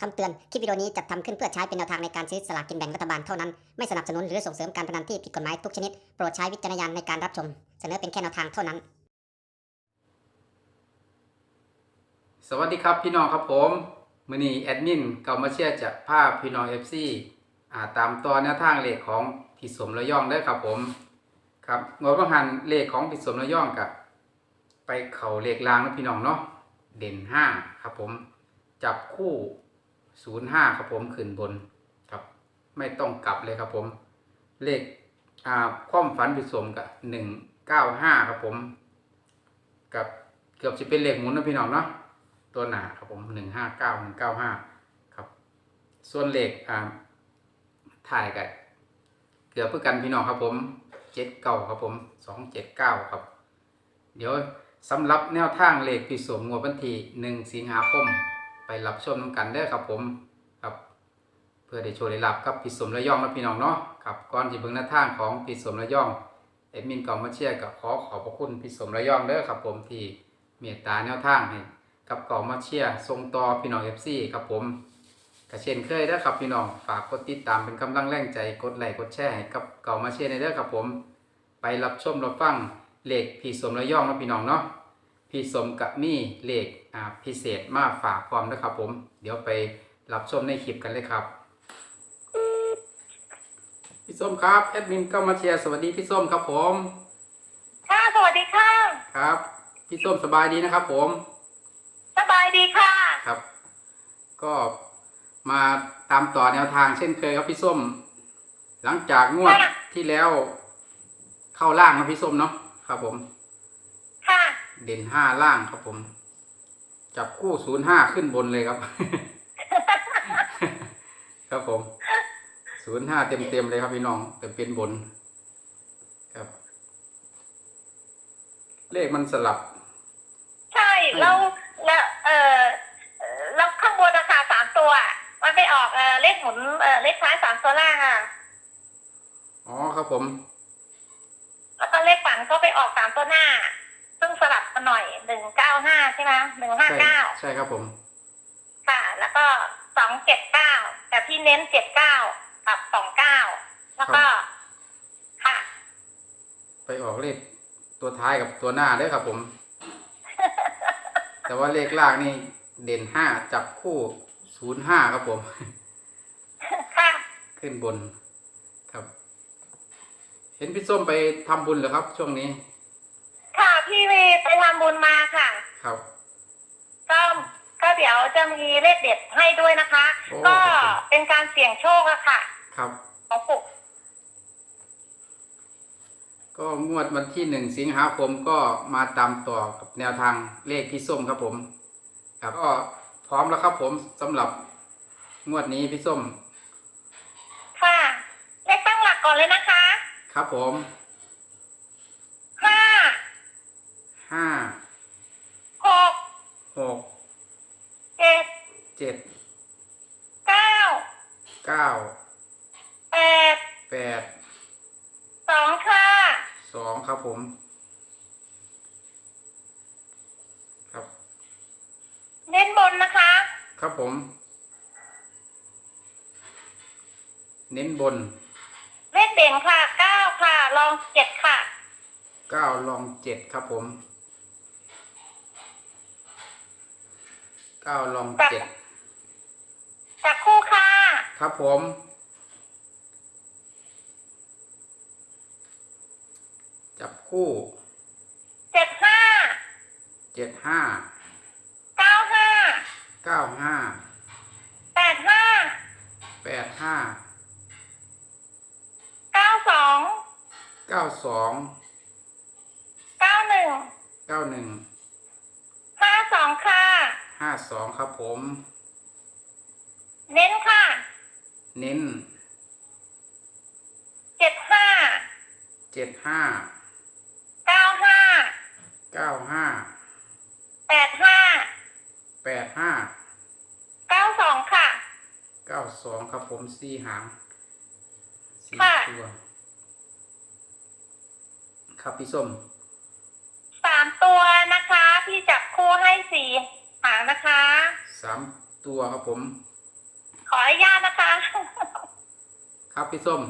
คำเตือน คลิปวิดีโอนี้จัดทำขึ้นเพื่อใช้เป็นแนวทางในการซื้อสลากกินแบ่งรัฐบาลเท่านั้น ไม่สนับสนุนหรือส่งเสริมการพนันที่ผิดกฎหมายทุกชนิด โปรดใช้วิจารณญาณในการรับชม เสนอเป็นแค่แนวทางเท่านั้น สวัสดีครับพี่น้องครับผมมือนี้แอดมินเก่ามาเชียร์จะพาพพี่น้อง FC อ่าตามต่อแนวทางเลขของพี่สมระย่องได้ครับผมครับงดประหันเลขของพี่สมระย่องกับไปเข่าเลขลางนะพี่น้องเนาะเด่น5ครับผมจับคู่ 05ครับผมขึ้นบนครับ ไม่ต้องกลับเลยครับผม เลขอ่าความฝันพี่สมกับ195ครับผม กับเกือบจะเป็นเลขหมุนนะพี่น้องเนาะตัวหนาครับผมหนึ่งห้าเก้าหนึ่งเก้าห้าครับ ส่วนเลขอ่าถ่ายกันเกือบเพื่อกันพี่น้องครับผมเจ็ดเก้าครับผมสองเจ็ดเก้าครับ เดี๋ยวสำหรับแนวทางเลขพิสมงวดวันที่หนึ่งสิงหาคม ไปรับชมน้ำกันเด้อครับผมครับ เพื่อได้โชว์ได้รับกับพิสมระยองนะพี่น้องเนาะครับก่อนที่เบิ่งแนวทางของพิสมระยองเอ็ดมินกองมาเชียร์กับขอขอบพระคุณพิสมระยองเด้อครับผมที่เมตตาแนวทางให้กับก่ามาเชียร์ทรงต่อพี่น้องเอฟซีครับผมกระเช่นเคยนะครับพี่น้องฝากกดติดตามเป็นกำลังแรงใจกดไลค์กดแชร์ให้กับก่ามาเชียร์ในเด้อครับผม ไปรับชมรับฟังเลขพี่สมระยองนะพี่น้องเนาะ พี่สมกับมี่เลขอ่าพิเศษมาฝากพร้อมนะครับผม เดี๋ยวไปรับชมในคลิปกันเลยครับ พี่ส้มครับแอดมินก็มาเชียร์สวัสดีพี่ส้มครับผม ค่ะสวัสดีค่ะ ครับ พี่ส้มสบายดีนะครับผม สบายดีค่ะ ครับ ก็มาตามต่อแนวทางเช่นเคยครับพี่ส้ม หลังจากงวดค่ะที่แล้วเข้าล่างนะพี่ส้มเนาะครับผมค่ะ เด่นห้าล่างครับผม จับคู่ศูนย์ห้าขึ้นบนเลยครับ ครับผมศูนย์ห้าเต็มเต็มๆเลยครับพี่น้องแต่เป็นบน ครับ เลขมันสลับ ใช่แล้วแล้วเออเอ่อแล้วข้างบนราคาสามตัวอะมันไปออกเออเลขหมุนเออเลขท้ายสามตัวล่างอะอ๋อครับผม แล้วก็เลขฝันก็ไปออกสามตัวหน้า ซึ่งสลับกันหน่อยหนึ่งเก้าห้าใช่ไหมหนึ่งห้าใช่เก้าใช่ครับผม ค่ะ แล้วก็สองเจ็ดเก้าแต่พี่เน้นเจ็ดเก้ากับสองเก้าแล้วก็ ค่ะ ไปออกเลขตัวท้ายกับตัวหน้าเด้อครับผม แต่ว่าเลขล่างนี่เด่นห้าจับคู่ศูนย์ห้าครับผม ค่ะ ขึ้นบนครับ เห็นพี่ส้มไปทำบุญเหรอครับ ช่วงนี้ค่ะพี่วีไปทำบุญมาค่ะ ครับ ก็ก็เดี๋ยวจะมีเลขเด็ดให้ด้วยนะคะ โอ้ ก็ครับผมเป็นการเสี่ยงโชคอะค่ะ ครับ ของปู่ก็งวดวันที่หนึ่งสิงหาคมก็มาตามต่อกับแนวทางเลขพี่ส้มครับผมครับก็พร้อมแล้วครับผมสำหรับงวดนี้พี่ส้มค่ะ เลขตั้งหลักก่อนเลยนะคะ ครับผม ห้า ห้าหกหกเจ็ดเจ็ดเก้าเก้าแปดแปดสองค่ะสองครับผม ครับ เน้นบนนะคะ ครับผม เน้นบน เลขเด่นค่ะเก้าค่ะรองเจ็ดค่ะเก้าลองเจ็ดครับผม เก้าลองเจ็ดจับคู่ค่ะ ครับผม จับคู่เจ็ดห้าเจ็ดห้าเก้าห้าเก้าห้าแปดห้าแปดห้าเก้าสองเก้าสองเก้าหนึ่งเก้าหนึ่งห้าสองค่ะ ห้าสองครับผม เน้นค่ะ เน้นเจ็ดห้าเจ็ดห้าเก้าห้าเก้าห้าแปดห้าแปดห้าเก้าสองค่ะ เก้าสองครับผมสี่หางสี่ค่ะ ตัว ครับพี่ส้ม สามตัวนะคะ พี่จับคู่ให้สี่ หางนะคะ สามตัวครับผม ขออนุญาตนะคะ ครับพี่ส้ม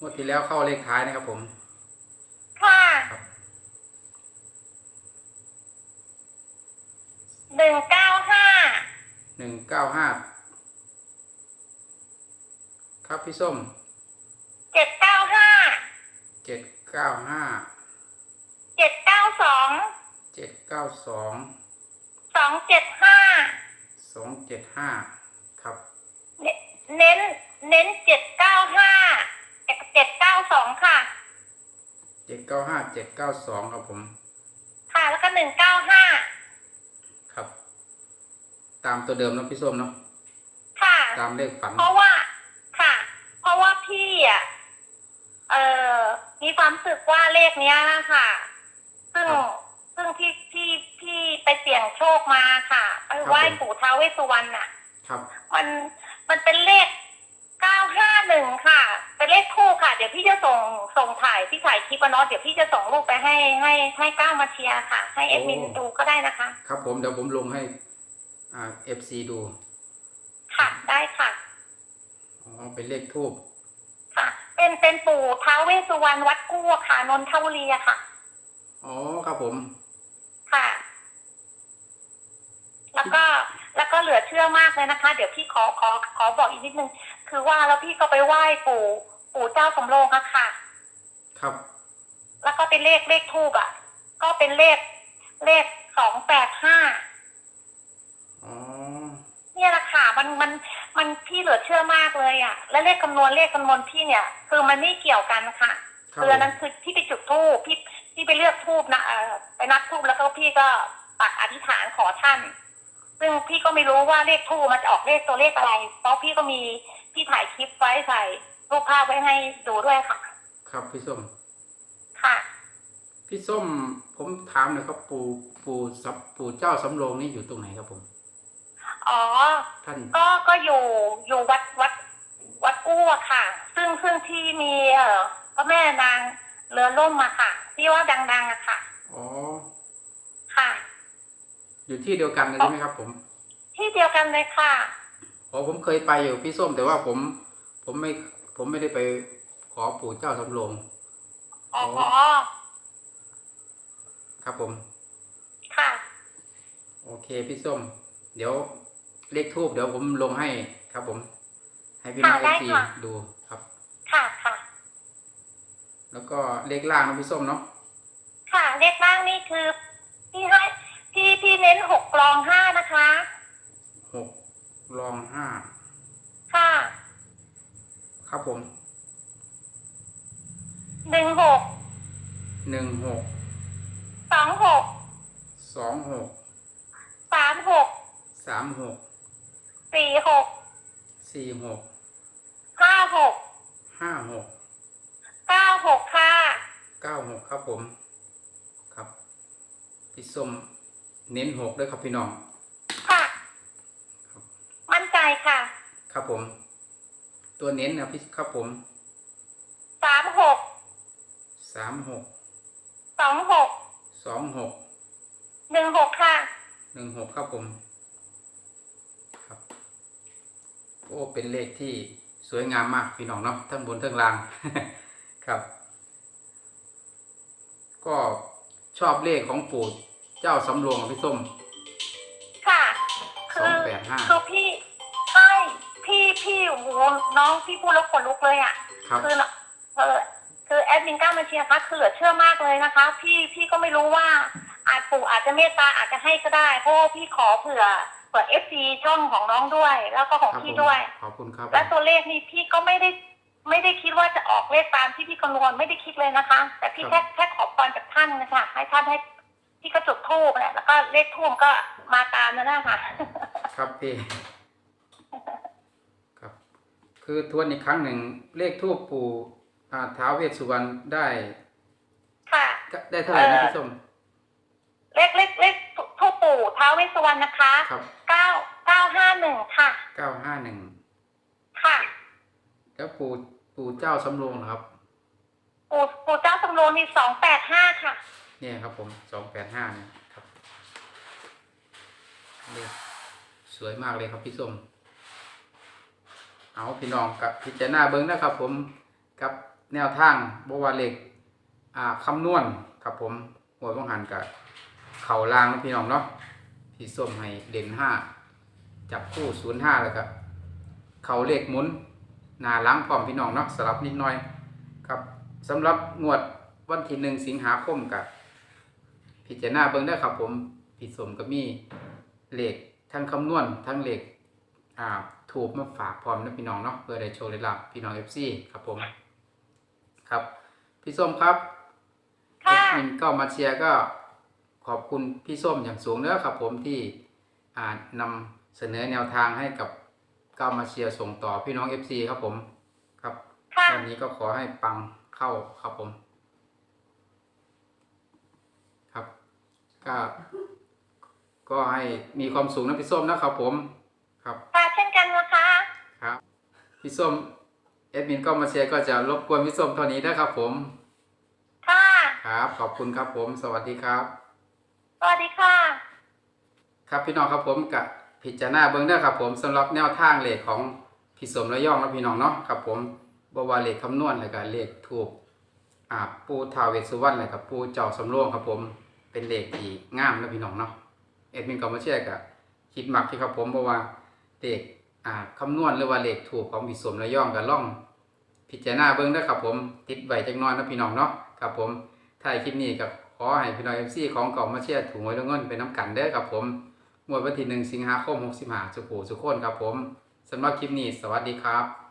งวดที่แล้วเข้าเลขท้ายนะครับผม ค่ะครับหนึ่งเก้าห้าหนึ่งเก้าห้าครับพี่ส้มเจ็ดเก้าห้าเจ็ดเก้าห้าเจ็ดเก้าสองเจ็ดเก้าสอง สองเจ็ดห้าสองเจ็ดห้าครับ เน้น เน้นเจ็ดเก้าห้าเจ็ดเก้าสองค่ะเจ็ดเก้าห้าเจ็ดเก้าสองครับผม ค่ะแล้วก็หนึ่งเก้าห้าครับ ตามตัวเดิมเนาะพี่ส้มเนาะค่ะ ตามเลขฝันเพราะว่าค่ะ เพราะว่าพี่อะเอ่อมีความรู้สึกว่าเลขเนี้ยค่ะ ซึ่งครับซึ่งที่ที่ที่ไปเสี่ยงโชคมาค่ะไปไหว้ครับผมปู่ท้าวเวสสุวรรณอะ ครับ มันมันเป็นเลขเก้าห้าหนึ่งค่ะ เป็นเลขคู่ค่ะ เดี๋ยวพี่จะส่งส่งถ่ายพี่ถ่ายคลิปอะเนาะเดี๋ยวพี่จะส่งรูปไปให้ให้ให้ก้าวมาเชียร์ค่ะ ให้เอดมินดูก็ได้นะคะ ครับผมเดี๋ยวผมลงให้อ่าเอฟซีดูค่ะ ได้ค่ะ อ๋อเป็นเลขทูบค่ะ เป็นเป็นปู่ท้าวเวสสุวรรณวัดกู้อะค่ะนนทบุรีอะค่ะ อ๋อครับผม ค่ะ แล้วก็แล้วก็เหลือเชื่อมากเลยนะคะ เดี๋ยวพี่ขอขอขอบอกอีกนิดนึงคือว่าแล้วพี่ก็ไปไหว้ปู่ปู่เจ้าสำโรงอะค่ะ ครับ แล้วก็เป็นเลขเลขทูบอะก็เป็นเลขเลขสองแปดห้าอ๋อเนี่ยแหละค่ะมันมันมันพี่เหลือเชื่อมากเลยอะและเลขคำนวณเลขคำนวณพี่เนี่ย คือมันไม่เกี่ยวกันค่ะครับคืออันนั้นคือที่ไปจุดทูบพี่พี่ไปเลือกทูบนะเออไปนัดทูบแล้วก็พี่ก็ปักอธิษฐานขอท่าน ซึ่งพี่ก็ไม่รู้ว่าเลขทูบมันจะออกเลขตัวเลขอะไร เพราะพี่ก็มีพี่ถ่ายคลิปไว้ใส่รูปภาพไว้ให้ดูด้วยค่ะ ครับพี่ส้ม ค่ะ พี่ส้มผมถามหน่อยครับปู่ปู่สับปู่เจ้าสำโรงนี่อยู่ตรงไหนครับผม อ๋อ ท่าน ก็ก็อยู่อยู่วัดวัดวัดกู้อะค่ะ ซึ่งซึ่งที่มีเอ่อพระแม่นางเรือล่มอะค่ะ ที่ว่าดังๆอะค่ะ อ๋อ ค่ะ อยู่ที่เดียวกันเลยใช่ไหมครับ ผม ที่เดียวกันเลยค่ะอ๋อผมเคยไปอยู่พี่ส้มแต่ว่าผม ผมไม่ผมไม่ได้ไปขอปู่เจ้าสำโรงอ๋ออ๋อครับผม ค่ะ โอเคพี่ส้ม เดี๋ยวเลขทูบเดี๋ยวผมลงให้ครับผม ให้พี่น้องค่ะเอได้ซีค่ะดูครับ ค่ะค่ะ แล้วก็เลขล่างนะพี่ส้มเนาะค่ะเลขล่างนี่คือพี่ให้ พี่พี่เน้นหกรองห้านะคะ หกรองห้าค่ะครับผมหนึ่งหกหนึ่งหกสองหกสองหกสามหกสามหกสี่หกสี่หกห้าหกห้าหกเก้าหกค่ะเก้าหกครับผม ครับพี่ส้ม เน้นหกด้วยครับพี่น้อง ค่ะครับมั่นใจค่ะ ครับผม ตัวเน้นนะพี่ครับผมสามหกสามหกสองหกสองหกหนึ่งหกค่ะหนึ่งหกครับผมครับโอ้เป็นเลขที่สวยงามมากพี่น้องเนาะทั้งบนทั้งล่างครับ ก็ชอบเลขของปู่ เจ้าสำรวงพี่ส้ม ค่ะสคืองอแปดห้า คือพี่ใช่พี่พี่โอ้โหน้องพี่พูดแล้วขนลุกเลยอะ ครับ คือเนอะเออคือแอดมินก้ามาเชียร์คะคือเหลือเชื่อมากเลยนะคะ พี่พี่ก็ไม่รู้ว่า อาจปู่อาจจะเมตตาอาจจะให้ก็ได้ เพราะว่าพี่ขอเผื่อเผื่อเอฟซีช่องของน้องด้วย แล้วก็ของครับพี่ผมด้วย ขอบคุณครับและตัวเลขนี่พี่ก็ไม่ได้ไม่ได้คิดว่าจะออกเลขตามที่พี่คำนวณไม่ได้คิดเลยนะคะ แต่พี่แค่แค่ขอพรจากท่านนะคะให้ท่านให้ พี่ก็จุดทูบแหละแล้วก็เลขทูบก็มาตามนั่นนะคะครับพี่ ครับ คือทวนอีกครั้งหนึ่งเลขทูปปู่อ่าท้าวเวสสุวรรณได้ค่ะ ได้เท่าไหร่นะเอ่อพี่ส้มเลขเลขเลขทูปปู่ท้าวเวสสุวรรณนะคะครับเก้าเก้าห้าหนึ่งค่ะเก้าห้าหนึ่งค่ะ แล้วปู่ปู่เจ้าสำรวงเหรอครับ ปู่ปู่เจ้าสำโรงนี่สองแปดห้าค่ะ เนี่ยครับผมสองแปดห้าเนี่ยครับเลขสวยมากเลยครับพี่ส้มเอาพี่น้องกับพิจารณาเบิ้งนะครับ ผมกับแนวทางบวาเลขอ่าคำนวณครับผมหัวต้องหันกับเข่าลางนะพี่น้องเนาะพี่ส้มให้เด่นห้าจับคู่ศูนย์ห้าแล้วก็เข่าเลขหมุนหนาล้างพร้อมพี่น้องเนาะสลับนิดหน่อยครับสำหรับงวดวันที่หนึ่งสิงหาคมกับ พิจารณาเบิ้งได้อครับผมพี่ส้มก็มีเลขทั้งคำนวณทั้งเลขอ่าถูกมาฝากพร้อมนะพี่น้องเนาะเพื่อได้โชว์ได้รับพี่น้องเอฟซีครับผม ครับ พี่ส้มครับค่ะมินก็มาเชียร์ก็ขอบคุณพี่ส้มอย่างสูงเน้อครับผมที่อ่านำเสนอแนวทางให้กับก้ามาเชียร์ส่งต่อพี่น้องเอฟซีครับผม ครับค่ะวันนี้ก็ขอให้ปังเข้าครับผม ครับ ก็ก็ให้มีความสูงนะพี่ส้มนะครับผมครับค่ะเช่นกันนะคะครับพี่ส้มเอดมินก็มาเชียร์ก็จะรบกวนพี่ส้มเท่านี้นะครับผมค่ะครับ ขอบคุณครับผม สวัสดีครับ สวัสดีค่ะ ครับพี่น้องครับผมกับพิจารณาเบื้องเด้อครับผมสำหรับแนวทางเลขของพี่สมระยองและพี่น้องเนาะครับผมบว่าเลขคำนวณแล้วก็เลขถูกอ่าปูทาวเวสสุวรรณแล้วก็ปูเจ้าสำโรงครับผม เป็นเลขที่งามนะพี่น้องเนาะเอ็ดมินก็มาเชื่อกับคิดมักที่ครับผมเพราะว่าเลขอ่าคำนวณหรือว่าเลขถูกของพี่สมระย่องกับล่อง พิจารณาเบื้งเด้อครับผมติดไว้จักน้อยนะพี่น้องเนาะครับผมถ่ายคลิปนี้กับขอให้พี่น้องเอฟซีของเก่ามาเชียร์ถูกหวยรางวัลเป็นน้ำกันเด้อครับผมงวดวันที่หนึ่งสิงหาคม65สุขูสุขคนครับผมสำหรับคลิปนี้สวัสดีครับ